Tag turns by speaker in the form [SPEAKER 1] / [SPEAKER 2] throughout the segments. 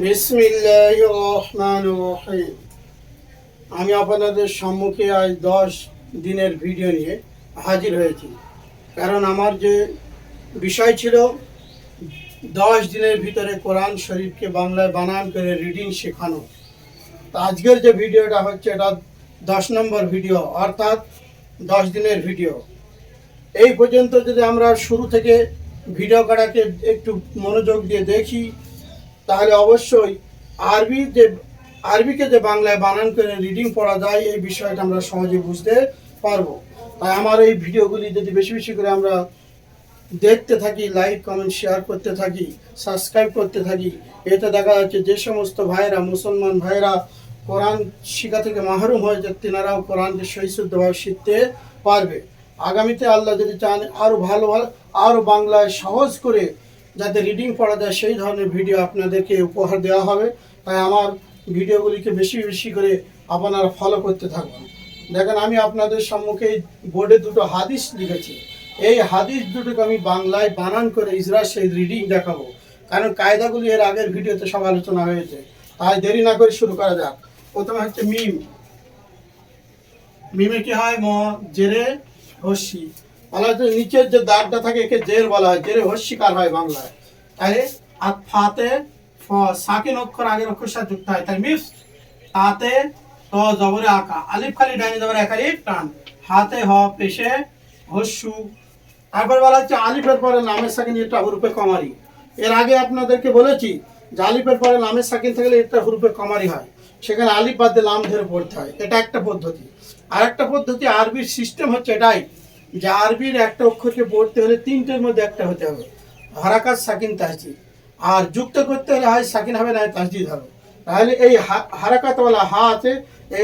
[SPEAKER 1] বিসমিল্লাহ আমি আপনাদের সম্মুখে আজ দশ দিনের ভিডিও নিয়ে হাজির হয়েছি। কারণ আমার যে বিষয় ছিল, দশ দিনের ভিতরে কোরআন শরীফকে বাংলায় বানান করে রিডিং শেখানো। আজকের যে ভিডিওটা হচ্ছে, এটা দশ নম্বর ভিডিও, অর্থাৎ দশ দিনের ভিডিও। এই পর্যন্ত যদি আমরা শুরু থেকে ভিডিও কাটাকে একটু মনোযোগ দিয়ে দেখি তাহলে অবশ্যই আরবি যে, আরবিকে যে বাংলায় বানান করে রিডিং পড়া যায়, এই বিষয়টা আমরা সহজে বুঝতে পারব। তাই আমার এই ভিডিওগুলি যদি বেশি বেশি করে আমরা দেখতে থাকি লাইক কমেন্ট শেয়ার করতে থাকি সাবস্ক্রাইব করতে থাকি, এতে দেখা যাচ্ছে যে সমস্ত ভাইরা মুসলমান ভাইরা কোরআন শিখা থেকে মাহরুম হয়ে যায় তেনারাও কোরআনকে সহিশুদ্ধভাবে শিখতে পারবে। আগামীতে আল্লাহ যদি চান আরও ভালো ভালো আরও বাংলায় সহজ করে যাতে রিডিং পড়া যায়, সেই ধরনের ভিডিও আপনাদেরকে উপহার দেওয়া হবে। তাই আমার ভিডিওগুলিকে বেশি বেশি করে আপনারা ফলো করতে থাকবেন দেখেন, আমি আপনাদের সম্মুখে বোর্ডে দুটো হাদিস লিখেছি। এই হাদিস দুটোকে আমি বাংলায় বানান করে ইসরা সেই রিডিং দেখাবো। কারণ কায়দাগুলি এর আগের ভিডিওতে সব আলোচনা হয়েছে। তাই দেরি না করে শুরু করা যাক। প্রথমে হচ্ছে মিম। মিমে কি হয়? ম, জেরে হস্যি বলা হচ্ছে নিচের যে দাগটা থাকে, একে জের বলা হয়। জেরে হস্যিকার হয় বাংলায়। তাই আর ফাতে সাকিন অক্ষর আগের অক্ষর সাথে যুক্ত হয়। তাই মিস, তাতে ত জবরে আঁকা। আলিফ খালি ডাইনি জবরে এক টান। হাতে হ পেশে হস্যু। তারপর বলা হচ্ছে আলিফের পরে নামের সাকিন, এটা হুরুপে কমারি। এর আগে আপনাদেরকে বলেছি যে আলিফের পরে নামের সাকিন থাকলে এটা হুরুপে কমারি হয়। সেখানে আলিফ বাদ দিয়ে লাম ধরে পড়তে হয়। এটা একটা পদ্ধতি। আর একটা পদ্ধতি, আরবির সিস্টেম হচ্ছে এটাই। যে আরবির একটা অক্ষরকে পড়তে হলে তিনটের মধ্যে একটা হতে হবে। হারাকাত, সাকিন তাহজিদ আর যুক্ত করতে হলে হয় সাকিন হবে না তাহজিদ হবে। তাহলে এই হারাকাতওয়ালা হা আছে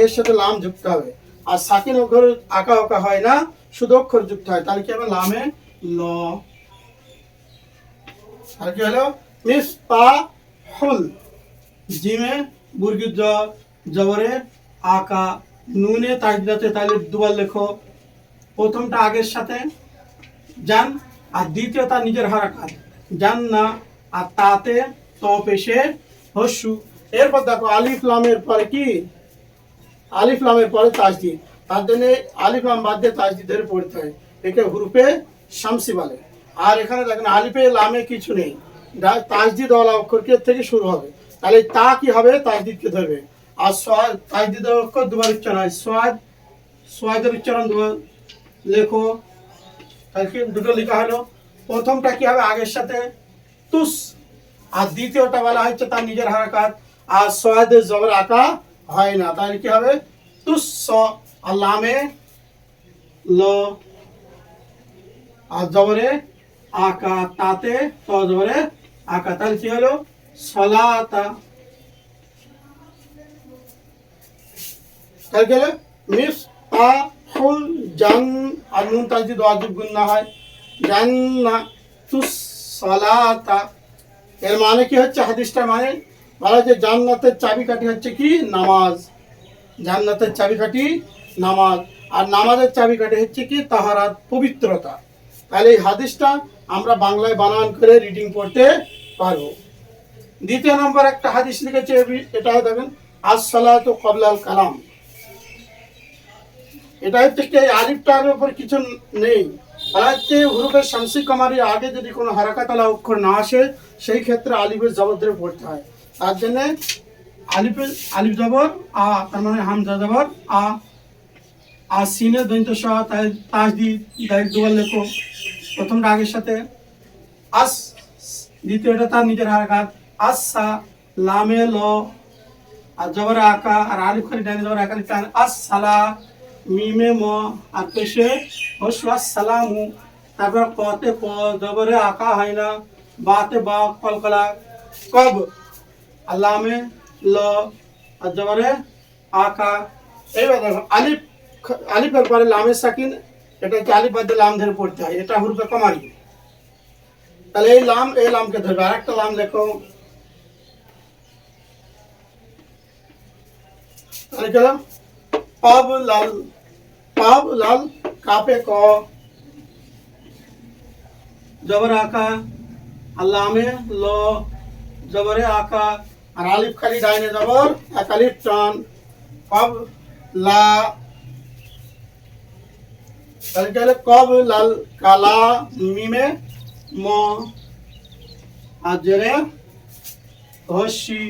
[SPEAKER 1] এর সাথে লাম যুক্ত হবে। আর সাকিন অক্ষর আঁকা ওকা হয় না, শুধু অক্ষর যুক্ত হয়। তাহলে কি হবে? লামে ল। আর কি হলো? মিস পা হুল জিমে বুর্গির জ জবরে আকা, নুনে তাজদাতে তাহলে দুবার লেখো। প্রথমটা আগের সাথে। যান, আর দ্বিতীয় তার নিজের হারাকাত যান না, আর তাতে ত পেশে হস্যু। এরপর দেখো, আলিফ লামের পরে কি? আলিফ লামের পরে তাজদিদ। তার জন্য আলিফ লাম বাদ দিয়ে তাজদিদ ধরে পড়তে হয়। একে হুরুপে শামসি বলে। আর এখানে দেখেন, আলিফে লামে কিছু নেই। তাজদিদ ওয়ালা অক্ষরকে থেকে শুরু হবে। তাহলে তা কি হবে? তাজদিদকে ধরবে। আর সোয়াদ তাজদিদ অক্ষর দুবার উচ্চারণ হয়। সোয়াদ সোয়াদের উচ্চারণ দুবার লেখো। দুটো লেখা হলো। প্রথমটা কি হবে? আগের সাথে তুস। আর দ্বিতীয়টা বলা হচ্ছে তার নিজের হারাকাত আর সোয়াদের জবর আঁকা হয় না। তাহলে কি হবে? তুস আর লামে ল। আর জবরে আকা। তাতে ত আকা। তাহলে কি হলো? সলাতা। তাহলে কি হলো? মিস তা ফুল জান আর নুন তার যদি ওয়াজিব গুণ না হয়। জান্না তুস সলাতা এর মানে কি হচ্ছে? হাদিসটা মানে বলা যে জান্নাতের চাবিকাঠি হচ্ছে কি? নামাজ। জান্নাতের চাবিকাঠি নামাজ। আর নামাজের চাবিকাঠি হচ্ছে কি? তাহারাত পবিত্রতা। তাহলে এই হাদিসটা আমরা বাংলায় বানান করে রিডিং পড়তে পারব। দ্বিতীয় নম্বর একটা হাদিস লিখেছে এটা দেখেন, আসসালাত কবলাল কালাম। এটা হচ্ছে কি, এই আলিফটার উপর কিছু নেই। বলা হুরুফের শামসি কামারির আগে যদি কোনো হারাকাতালা অক্ষর না আসে, সেই ক্ষেত্রে আলিফের জবর পড়তে হয়। তার জন্যে আলিফের, আলিফ জবর, আ, তার মানে হামজা জবর, আ আর সিনে দৈন্ত সহ তাই তাজ দি ডাইরেক্ট দুবার লেখো। প্রথমটা আগের সাথে আস, দ্বিতীয়টা তার নিজের হারাকাত, আসা লামে, ল, আর জবরে আকা আর আলিফ খালি ডাইনে জবর আকা আস, সালা মিমে ম আর পেশে হসু সালামু। তারপর কতে ক জবরে আকা হয় না, বাতে বা কলকলা। কব, আল্লামে ল আর জবরে আকা। দেখো, আলিফ, আলিফের পরে লামের সাকিন এটা হচ্ছে আলিফ বাদ লাম ধরে পড়তে হয়, এটা হুরুপে কমারি। তাহলে এই লাম, এই লামকে ধরবে আর একটা লাম লেখো। তাহলে গেলাম পাব লাল লাল কাপে ক। জবর আকা, আল্লামে ল। জবরে আকা, আর আলিফ খালি ডাইনে যাবর এক আলিফ টান। কব লা। তাহলে কব লাল কালা মিমে ম আজরে হসি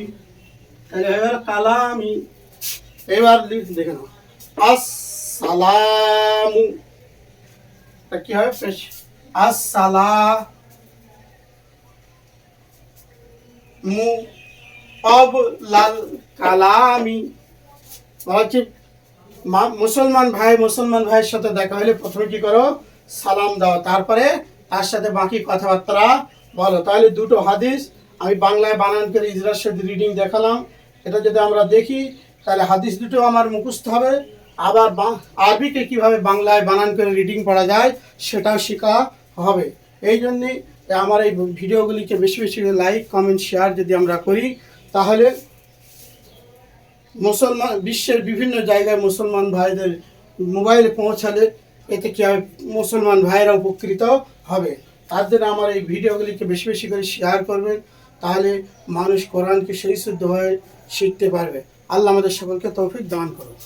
[SPEAKER 1] তাহলে কালামি। এবার দেখে নাও। আসসালামু তা কি হবে পেশ আসসালা মু অব লাল কালামি বলা হচ্ছে মা- মুসলমান ভাই, মুসলমান ভাইয়ের সাথে দেখা হলে প্রথমে কি করো? সালাম দাও। তারপরে তার সাথে বাকি কথাবার্তা বলো। তাহলে দুটো হাদিস আমি বাংলায় বানান করে ইজরার সাথে রিডিং দেখালাম। এটা যদি আমরা দেখি, তাহলে হাদিস দুটো আমার মুখস্থ হবে। আবার আরবিকে কীভাবে বাংলায় বানান করে রিডিং পড়া যায়, সেটাও শেখা হবে। এই জন্যে আমার এই ভিডিওগুলিকে বেশি বেশি লাইক কমেন্ট শেয়ার যদি আমরা করি, তাহলে মুসলমান বিশ্বের বিভিন্ন জায়গায় মুসলমান ভাইদের মোবাইলে পৌঁছালে এতে কি হবে মুসলমান ভাইয়েরা উপকৃত হবে? তার জন্য আমার এই ভিডিওগুলিকে বেশি বেশি করে শেয়ার করবেন, তাহলে মানুষ কোরআনকে সেই শুদ্ধভাবে শিখতে পারবে। আল্লাহ আমাদের সকলকে তৌফিক দান করুন